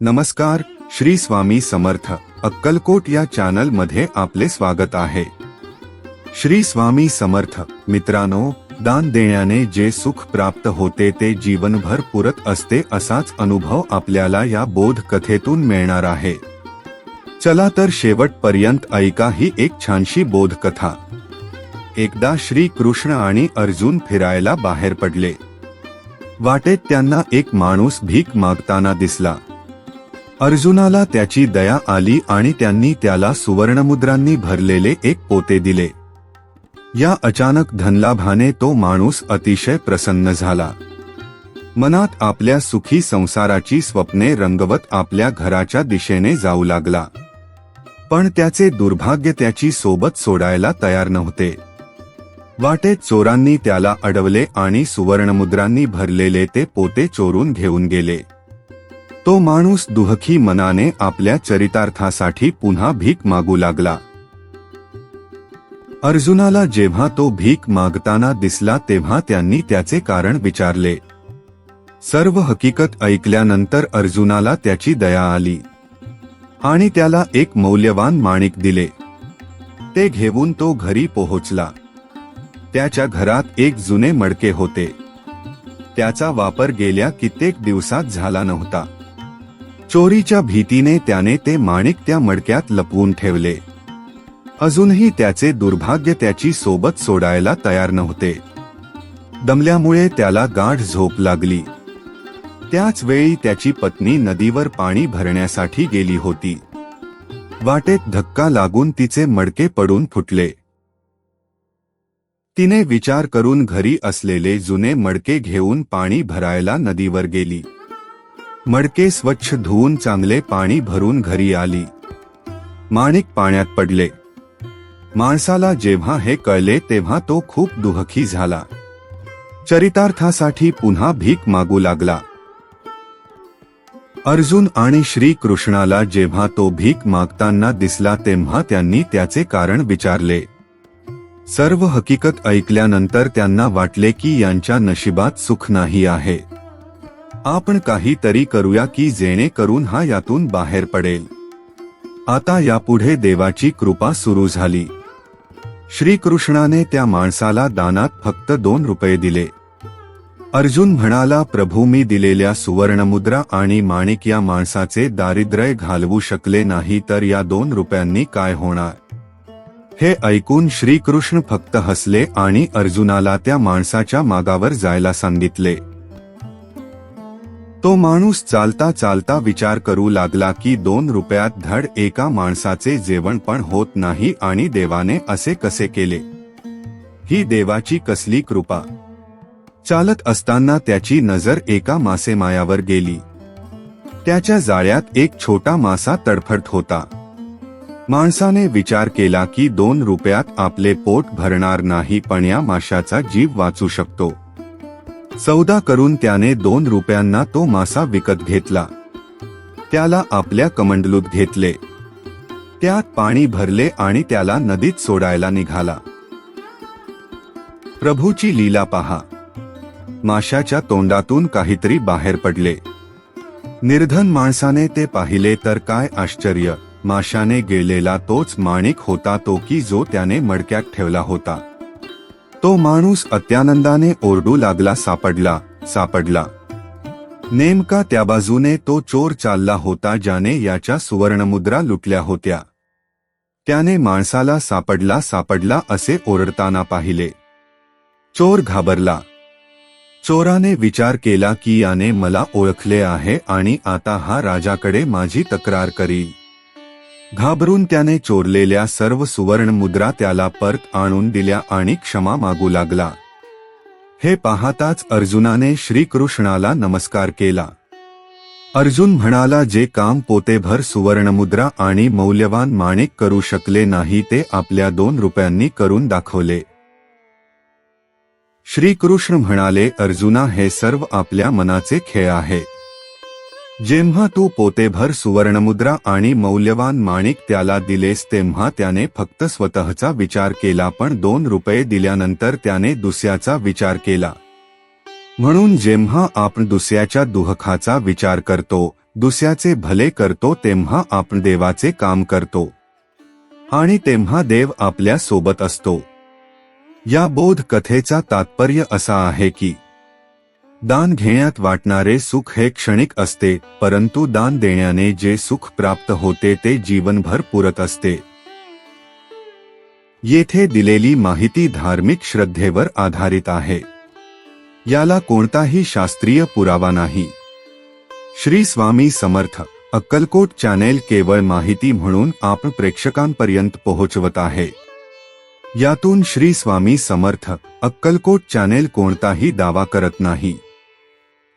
नमस्कार श्री स्वामी समर्थ अक्कलकोट या चॅनलमध्ये आपले स्वागत आहे. श्री स्वामी समर्थ मित्रांनो दान देण्याने जे सुख प्राप्त होते ते जीवनभर पुरत असते असाच अनुभव आपल्याला या बोध कथेतून मिळणार आहे. चला तर शेवटपर्यंत ऐका ही एक छानशी बोध कथा एकदा श्री कृष्ण आणि अर्जुन फिरायला बाहेर पडले. वाटेत त्यांना एक माणूस भीक मागताना दिसला. अर्जुनाला त्याची दया आली आणि त्यांनी त्याला सुवर्णमुद्रांनी भरलेले एक पोते दिले. या अचानक धनलाभाने तो माणूस अतिशय प्रसन्न झाला. मनात आपल्या सुखी संसाराची स्वप्ने रंगवत आपल्या घराच्या दिशेने जाऊ लागला. पण त्याचे दुर्भाग्य त्याची सोबत सोडायला तयार नव्हते. वाटेत चोरांनी त्याला अडवले आणि सुवर्णमुद्रांनी भरलेले ते पोते चोरून घेऊन गेले. तो माणूस दुहखी मनाने आपल्या चरितार्थासाठी पुन्हा भीक मागू लागला. अर्जुनाला जेव्हा तो भीक मागताना दिसला तेव्हा त्यांनी त्याचे कारण विचारले. सर्व हकीकत ऐकल्यानंतर अर्जुनाला त्याची दया आली. आणि त्याला एक मौल्यवान माणिक दिले. ते घेऊन तो घरी पोहोचला. त्याच्या घरात एक जुने मडके होते. त्याचा वापर गेल्या कित्येक दिवसात झाला नव्हता. चोरीच्या भीतीने त्याने ते माणिक त्या मडक्यात लपवून ठेवले. अजूनही त्याचे दुर्भाग्य त्याची सोबत सोडायला तयार नव्हते. दमल्यामुळे त्याला गाढ झोप लागली. त्याच वेळी त्याची पत्नी नदीवर पाणी भरण्यासाठी गेली होती. वाटेत धक्का लागून तिचे मडके पडून फुटले. तिने विचार करून घरी असलेले जुने मडके घेऊन पाणी भरायला नदीवर गेली. मडके स्वच्छ धुवून चांगले पाणी भरून घरी आली. माणिक पाण्यात पडले. माणसाला जेव्हा हे कळले तेव्हा तो खूप दुहखी झाला. चरितार्थासाठी पुन्हा भीक मागू लागला. अर्जुन आणि श्री कृष्णाला जेव्हा तो भीक मागताना दिसला तेव्हा त्यांनी त्याचे कारण विचारले. सर्व हकीकत ऐकल्यानंतर त्यांना वाटले की यांच्या नशिबात सुख नाही आहे. आपण काहीतरी करूया की जेणेकरून हा यातून बाहेर पडेल. आता यापुढे देवाची कृपा सुरू झाली. श्रीकृष्णाने त्या माणसाला दानात फक्त दोन रुपये दिले. अर्जुन म्हणाला प्रभू मी दिलेल्या सुवर्णमुद्रा आणि माणिक या माणसाचे दारिद्र्य घालवू शकले नाही तर या दोन रुपयांनी काय होणार? हे ऐकून श्रीकृष्ण फक्त हसले आणि अर्जुनाला त्या माणसाच्या मागावर जायला सांगितले. तो माणूस चालता चालता विचार करू लागला की दोन रुपयात धड एका माणसाचे जेवण पण होत नाही आणि देवाने असे कसे केले? ही देवाची कसली कृपा? चालत असताना त्याची नजर एका मासेमायावर गेली. त्याच्या जाळ्यात एक छोटा मासा तडफडत होता. माणसाने विचार केला की दोन रुपयात आपले पोट भरणार नाही पण या माशाचा जीव वाचू शकतो. सौदा करून त्याने दोन रुपयांना तो मासा विकत घेतला. त्याला आपल्या कमंडलूत घेतले. त्यात पाणी भरले आणि त्याला नदीत सोडायला निघाला. प्रभूची लीला पहा. माशाच्या तोंडातून काहीतरी बाहेर पडले. निर्धन माणसाने ते पाहिले तर काय आश्चर्य. माशाने गेलेला तोच माणिक होता तो की जो त्याने मडक्यात ठेवला होता. तो माणूस अत्यानंदाने ओरडू लागला सापडला सापडला. नेमका त्या बाजूने तो चोर चालला होता ज्याने याच्या सुवर्णमुद्रा लुटल्या होत्या. त्याने माणसाला सापडला सापडला असे ओरडताना पाहिले. चोर घाबरला. चोराने विचार केला की याने मला ओळखले आहे आणि आता हा राजाकडे माझी तक्रार करील घाबरून त्याने चोरलेल्या सर्व सुवर्ण मुद्रा त्याला परत आणून दिल्या आणि क्षमा मागू लागला. हे पाहताच अर्जुनाने श्रीकृष्णाला नमस्कार केला. अर्जुन म्हणाला जे काम पोतेभर सुवर्णमुद्रा आणि मौल्यवान माणिक करू शकले नाही ते आपल्या दोन रुपयांनी करून दाखवले. श्रीकृष्ण म्हणाले अर्जुना हे सर्व आपल्या मनाचे खेळ आहे. जेव्हा तू पोतेभर सुवर्णमुद्रा आणि मौल्यवान माणिक त्याला दिलेस तेव्हा त्याने फक्त स्वतःचा विचार केला पण दोन रुपये दिल्यानंतर त्याने दुसऱ्याचा विचार केला. म्हणून जेव्हा आपण दुसऱ्याच्या दुःखाचा विचार करतो दुसऱ्याचे भले करतो तेव्हा आपण देवाचे काम करतो. आणि तेव्हा देव आपल्यासोबत असतो. या बोध कथेचा तात्पर्य असा आहे की दान घेण्यात वाटणारे सुख हे क्षणिक असते, परंतु दान देण्याने जे सुख प्राप्त होते ते जीवनभर पुरत असते. येथे दिलेली माहिती धार्मिक श्रद्धेवर आधारित आहे. याला कोणताही शास्त्रीय पुरावा नाही. श्री स्वामी समर्थ, अक्कलकोट चॅनेल केवळ माहिती म्हणून आपण प्रेक्षकांपर्यंत पोहोचवत आहे. यातून श्री स्वामी समर्थ, अक्कलकोट चॅनेल कोणताही दावा करत नाही.